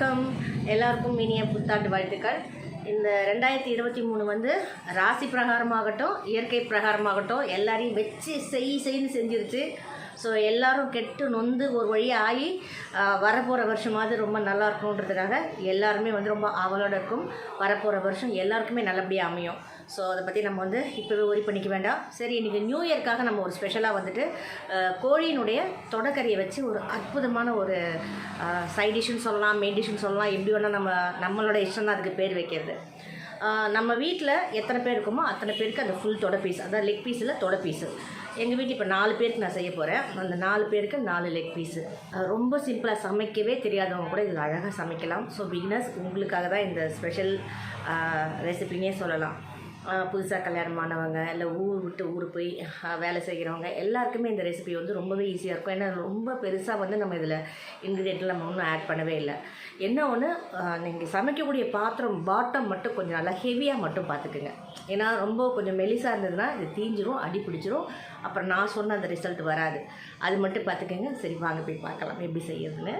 வணக்கம். எல்லாருக்கும் இனிய புத்தாண்டு வாழ்த்துக்கள். இந்த ரெண்டாயிரத்தி இருபத்தி மூணு வந்து ராசி பிரகாரமாகட்டும் இயற்கை பிரகாரமாகட்டும் எல்லாரையும் வச்சு செய் செய்ன்னு செஞ்சிருச்சு. ஸோ எல்லாரும் கெட்டு நொந்து ஒரு வழியாக ஆகி வரப்போகிற வருஷமாவது ரொம்ப நல்லா இருக்கணுன்றதுக்காக எல்லாருமே வந்து ரொம்ப ஆவலோட இருக்கும். வரப்போகிற வருஷம் எல்லாருக்குமே நல்லபடியாக அமையும். ஸோ அதை பற்றி நம்ம வந்து இப்போவே ஒரி பண்ணிக்க வேண்டாம். சரி இன்றைக்கி நியூ இயர்க்காக நம்ம ஒரு ஸ்பெஷலாக வந்துட்டு கோழியினுடைய தொடக்கறியை வச்சு ஒரு அற்புதமான ஒரு சைட் சொல்லலாம் மெயின் சொல்லலாம் எப்படி வேணால் நம்ம நம்மளோட இஷ்டம் தான் அதுக்கு பேர் வைக்கிறது. நம்ம வீட்டில் எத்தனை பேர் இருக்குமோ அத்தனை பேருக்கு அந்த ஃபுல் தொட பீஸ் அதான் லெக் பீஸில் தொட பீஸு எங்கள் வீட்டில் இப்போ நாலு பேருக்கு நான் செய்ய போகிறேன் அந்த நாலு பேருக்கு நாலு லெக் பீஸு ரொம்ப சிம்பிளாக சமைக்கவே தெரியாதவங்க கூட இதில் அழகாக சமைக்கலாம். ஸோ பிகினர்ஸ் உங்களுக்காக தான் இந்த ஸ்பெஷல் ரெசிபினே சொல்லலாம். புதுசாக கல்யாணமானவங்க இல்லை ஊர் விட்டு ஊர் போய் வேலை செய்கிறவங்க எல்லாருக்குமே இந்த ரெசிபி வந்து ரொம்பவே ஈஸியாக இருக்கும். ஏன்னா ரொம்ப பெருசாக வந்து நம்ம இதில் இன்க்ரீடியண்ட்டில் நம்ம ஒன்றும் ஆட் பண்ணவே இல்லை. என்ன ஒன்று நீங்கள் சமைக்கக்கூடிய பாத்திரம் பாட்டம் மட்டும் கொஞ்சம் நல்லா ஹெவியாக மட்டும் பார்த்துக்குங்க ஏன்னா ரொம்ப கொஞ்சம் மெலிசாக இருந்ததுன்னா இது தீஞ்சிரும் அடி பிடிச்சிரும். அப்புறம் நான் சொன்ன அந்த ரிசல்ட் வராது. அது மட்டும் பார்த்துக்கங்க சரி வாங்க போய் பார்க்கலாம் எப்படி செய்யறதுன்னு.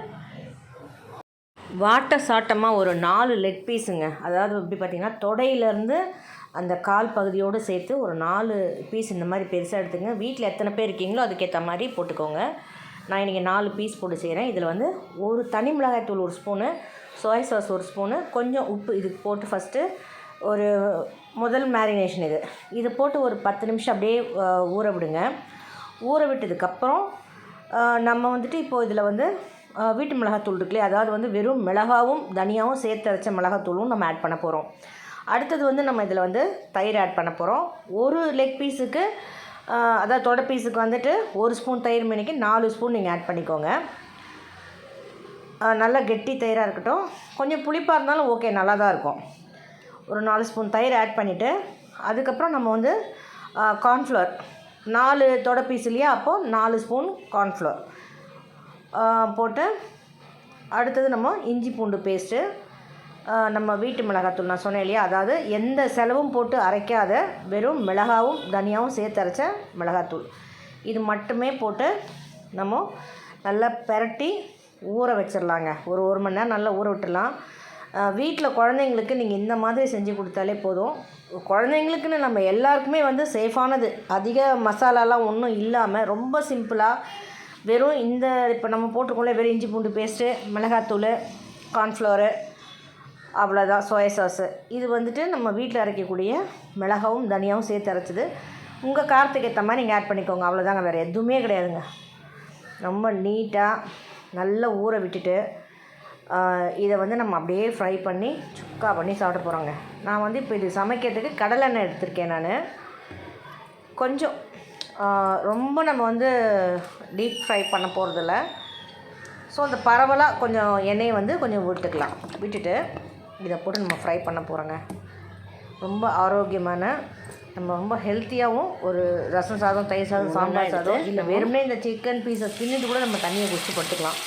வாட்ட சாட்டமாக ஒரு நாலு லெக் பீஸுங்க அதாவது எப்படி பார்த்திங்கன்னா தொடையிலேருந்து அந்த கால் பகுதியோடு சேர்த்து ஒரு நாலு பீஸ் இந்த மாதிரி பெருசாக எடுத்துங்க. வீட்டில் எத்தனை பேர் இருக்கீங்களோ அதுக்கேற்ற மாதிரி போட்டுக்கோங்க. நான் இன்றைக்கி நாலு பீஸ் போட்டு செய்கிறேன் இதில் வந்து ஒரு தனி மிளகாய் தூள் ஒரு ஸ்பூனு சோயா சாஸ் ஒரு ஸ்பூனு கொஞ்சம் உப்பு இதுக்கு போட்டு ஃபஸ்ட்டு ஒரு முதல் மேரினேஷன் இது. இது போட்டு ஒரு பத்து நிமிஷம் அப்படியே ஊற விடுங்க. ஊற விட்டதுக்கப்புறம் நம்ம வந்துட்டு இப்போ இதில் வந்து வீட்டு மிளகாத்தூள் இருக்குல்லையே அதாவது வந்து வெறும் மிளகாவும் தனியாவும் சேர்த்து அரைச்ச மிளகாத்தூளும் நம்ம ஆட் பண்ண போகிறோம் அடுத்தது வந்து நம்ம இதில் வந்து தயிர் ஆட் பண்ண போகிறோம் ஒரு லெக் பீஸுக்கு அதாவது தொட பீஸுக்கு வந்துட்டு ஒரு ஸ்பூன் தயிர் மீனிக்கு நாலு ஸ்பூன் நீங்கள் ஆட் பண்ணிக்கோங்க. நல்லா கெட்டி தயிராக இருக்கட்டும். கொஞ்சம் புளிப்பாக இருந்தாலும் ஓகே நல்லா தான் இருக்கும். ஒரு நாலு ஸ்பூன் தயிர் ஆட் பண்ணிவிட்டு அதுக்கப்புறம் நம்ம வந்து கார்ன்ஃப்ளவர் நாலு தொட பீஸ் இல்லையா? அப்போது நாலு ஸ்பூன் கார்ன்ஃப்ளவர் போட்டு அடுத்தது நம்ம இஞ்சி பூண்டு பேஸ்ட்டு நம்ம வீட்டு மிளகாத்தூள் நான் சொன்னேன் இல்லையா? அதாவது எந்த செலவும் போட்டு அரைக்காத வெறும் மிளகாவும் தனியாவும் சேர்த்து அரைச்ச மிளகாத்தூள். இது மட்டுமே போட்டு நம்ம நல்லா பெரட்டி ஊற வச்சிடலாங்க ஒரு ஒரு மணி நேரம் நல்லா ஊற விட்டுடலாம் வீட்டில் குழந்தைங்களுக்கு நீங்கள் இந்த மாதிரி செஞ்சு கொடுத்தாலே போதும். குழந்தைங்களுக்குன்னு நம்ம எல்லாருக்குமே வந்து சேஃபானது. அதிக மசாலாலாம் ஒன்றும் இல்லாமல் ரொம்ப சிம்பிளாக வெறும் இந்த இப்போ நம்ம போட்டிருக்கோம்ல வெறும் இஞ்சி பூண்டு பேஸ்ட்டு மிளகாத்தூள் கார்ன்ஃப்ளவரு அவ்வளோதான் சோயா சாஸு இது வந்துட்டு நம்ம வீட்டில் அரைக்கக்கூடிய மிளகாவும் தனியாவும் சேர்த்து அரைச்சிது. உங்கள் காரத்துக்கு ஏற்ற மாதிரி நீங்கள் ஆட் பண்ணிக்கோங்க அவ்வளோதாங்க வேறு எதுவுமே கிடையாதுங்க. ரொம்ப நீட்டாக நல்லா ஊற விட்டுட்டு இதை வந்து நம்ம அப்படியே ஃப்ரை பண்ணி சுக்கா பண்ணி சாப்பிட போகிறோங்க நான் வந்து இப்போ இது சமைக்கிறதுக்கு கடலெண்ணெய் எடுத்திருக்கேன் நான். கொஞ்சம் ரொம்ப நம்ம வந்து டீப் ஃப்ரை பண்ண போகிறதில்ல ஸோ அந்த பரவலாக கொஞ்சம் எண்ணெயை வந்து கொஞ்சம் விட்டுக்கலாம். விட்டுட்டு இதை போட்டு நம்ம ஃப்ரை பண்ண போகிறோங்க ரொம்ப ஆரோக்கியமான நம்ம ரொம்ப ஹெல்த்தியாகவும் ஒரு ரசம் சாதம் தயிர் சாதம் சாம்பார் சாதம் இல்லை வெறுமனே இந்த சிக்கன் பீஸை தின்னுட்டு கூட நம்ம தண்ணியை குடிச்சு படுத்துக்கலாம்.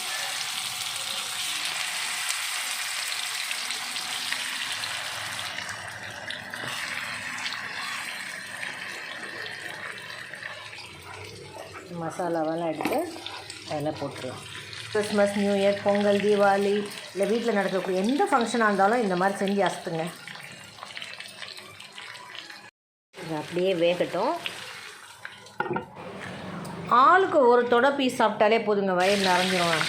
மசாலாவெல்லாம் எடுத்து அதில் போட்டுருலாம் Christmas new year Pongal Deepavali இல்லை வீட்டில் நடக்கக்கூடிய எந்த ஃபங்க்ஷனாக இருந்தாலும் இந்த மாதிரி செஞ்சு அசத்துங்க. இது அப்படியே வேகட்டும். ஆளுக்கு ஒரு தொட பீஸ் சாப்பிட்டாலே போதுங்க வயிறு நிறைஞ்சிரும்.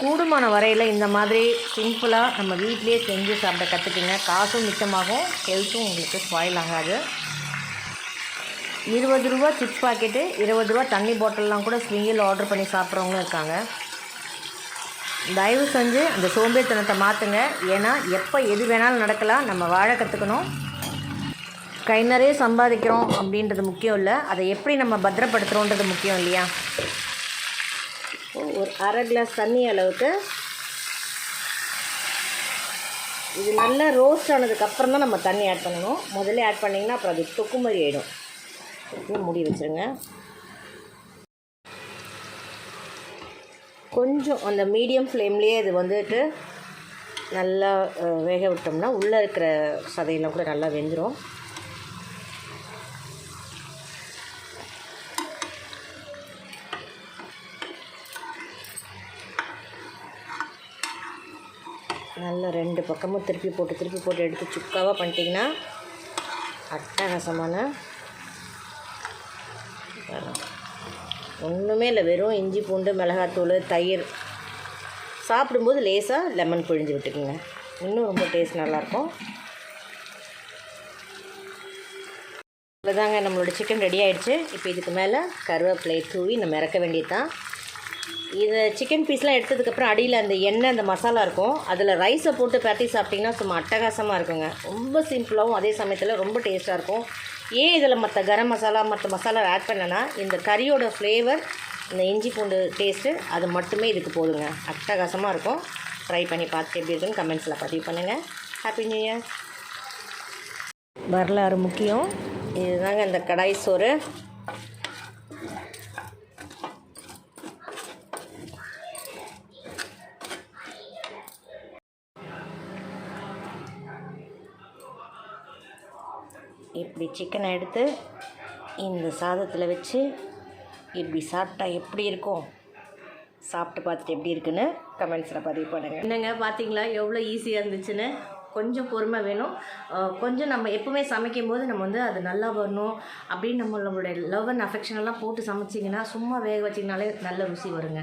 கூடுமான வரையில் இந்த மாதிரி சிம்பிளாக நம்ம வீட்டிலே செஞ்சு சாப்பிட கற்றுக்குங்க காசும் மிச்சமாகும் ஹெல்த்தும் உங்களுக்கு ஸ்பாயில் ஆகாது. இருபது ரூபா சிப்ஸ் பாக்கெட்டு இருபது ரூபா தண்ணி பாட்டில்லாம் கூட ஸ்விங்கியில் ஆர்டர் பண்ணி சாப்பிட்றவங்களும் இருக்காங்க. தயவு செஞ்சு அந்த சோம்பேறித்தனத்தை மாற்றுங்க ஏன்னா எப்போ எது வேணாலும் நடக்கலாம். நம்ம வாழ கற்றுக்கணும் கை நிறைய சம்பாதிக்கிறோம் அப்படின்றது முக்கியம் இல்லை. அதை எப்படி நம்ம பத்திரப்படுத்துகிறோன்றது முக்கியம் இல்லையா? ஒரு அரை கிளாஸ் தண்ணி அளவுக்கு. இது நல்லா ரோஸ்ட் ஆனதுக்கப்புறம் தான் நம்ம தண்ணி ஆட் பண்ணணும். முதல்ல ஆட் பண்ணிங்கன்னா அப்புறம் அது தொக்குமறி ஆகிடும் போட்டு மூடி வச்சுருங்க. கொஞ்சம் அந்த மீடியம் ஃப்ளேம்லேயே இது வந்துட்டு நல்லா வேக விட்டோம்னா உள்ளே இருக்கிற சதையெல்லாம் கூட நல்லா வெந்துடும் நல்லா ரெண்டு பக்கமும் திருப்பி போட்டு திருப்பி போட்டு எடுத்து சுக்காவாக பண்ணிட்டிங்கன்னா அட்டகாசமான ஒன்றுமே இல்லை. வெறும் இஞ்சி பூண்டு மிளகாத்தூள் தயிர். சாப்பிடும்போது லேசாக லெமன் பிழிஞ்சு விட்டுக்குங்க. இன்னும் ரொம்ப டேஸ்ட் நல்லாயிருக்கும். இவ்வளோதாங்க நம்மளோட சிக்கன் ரெடி ஆகிடுச்சு இப்போ இதுக்கு மேலே கருவேப்பிலை தூவி நம்ம இறக்க வேண்டியது தான் சிக்கன் பீஸ்லாம் எடுத்ததுக்கப்புறம் அடியில் அந்த எண்ணெய் அந்த மசாலா இருக்கும். அதில் ரைஸை போட்டு பரட்டி சாப்பிட்டிங்கன்னா சும்மா அட்டகாசமாக இருக்குங்க. ரொம்ப சிம்பிளாகவும் அதே சமயத்தில் ரொம்ப டேஸ்ட்டாக இருக்கும். ஏன் இதில் மற்ற கரம் மசாலா மற்ற மசாலா ஆட் பண்ணேன்னா இந்த கறியோட ஃப்ளேவர் இந்த இஞ்சி பூண்டு டேஸ்ட்டு அது மட்டுமே இதுக்கு போதுங்க. அட்டகாசமாக இருக்கும். ட்ரை பண்ணி பார்த்து எப்படி இருக்குன்னு கமெண்ட்ஸில் பதிவு பண்ணுங்கள் ஹாப்பி நியூ இயர் வரலாறு முக்கியம். இதுதாங்க இந்த கடாய் சோறு. இப்படி சிக்கனை எடுத்து இந்த சாதத்தில் வச்சு இப்படி சாப்பிட்டா எப்படி இருக்கும்? சாப்பிட்டு பார்த்துட்டு எப்படி இருக்குன்னு கமெண்ட்ஸில் பதிவு பண்ணுங்கள் என்னங்க பார்த்தீங்களா எவ்வளோ ஈஸியாக இருந்துச்சுன்னு? கொஞ்சம் பொறுமை வேணும். கொஞ்சம் நம்ம எப்பவுமே சமைக்கும் போது நம்ம வந்து அது நல்லா வரணும். அப்படின்னு நம்ம நம்மளுடைய லவ் அண்ட் அஃபெக்ஷன் எல்லாம் போட்டு சமைச்சிங்கன்னா சும்மா வேக வச்சிங்கனாலே நல்ல ருசி வருங்க.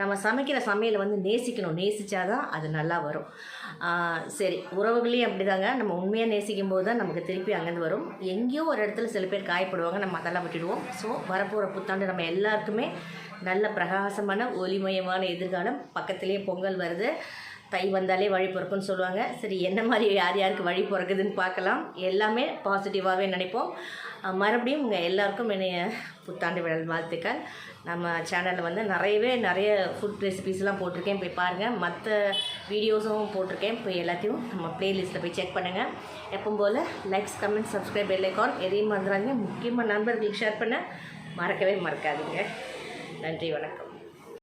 நம்ம சமைக்கிற சமையலை வந்து நேசிக்கணும். நேசிச்சாதான் அது நல்லா வரும். சரி உறவுகளையும் அப்படி தாங்க நம்ம உண்மையாக நேசிக்கும் போது தான் நமக்கு திருப்பி அங்கேருந்து வரும். எங்கேயோ ஒரு இடத்துல சில பேர் காயப்படுவாங்க. நம்ம அதெல்லாம் விட்டுடுவோம். ஸோ வரப்போகிற புத்தாண்டு நம்ம எல்லாருக்குமே நல்ல பிரகாசமான ஒளிமயமான எதிர்காலம் பக்கத்துலேயே பொங்கல் வருது. தை வந்தாலே வழி பிறக்குன்னு சொல்லுவாங்க. சரி என்ன மாதிரி யார் யாருக்கு வழி பிறக்குதுன்னு பார்க்கலாம். எல்லாமே பாசிட்டிவாகவே நினைப்போம். மறுபடியும் உங்கள் எல்லாருக்கும் என்னைய புத்தாண்டு விழா வாழ்த்துக்கள். நம்ம சேனலில் வந்து நிறையவே நிறைய ஃபுட் ரெசிபீஸ்லாம் போட்டிருக்கேன். போய் பாருங்கள் மற்ற வீடியோஸும் போட்டிருக்கேன். போய் எல்லாத்தையும் நம்ம ப்ளேலிஸ்ட்டில் போய் செக் பண்ணுங்கள் எப்பவும் போல் லைக்ஸ் கமெண்ட் சப்ஸ்கிரைப் பெல் எதையும் மறந்துடாங்க முக்கியமாக நண்பர்களுக்கு ஷேர் பண்ண மறக்கவே மறக்காதீங்க. நன்றி வணக்கம்.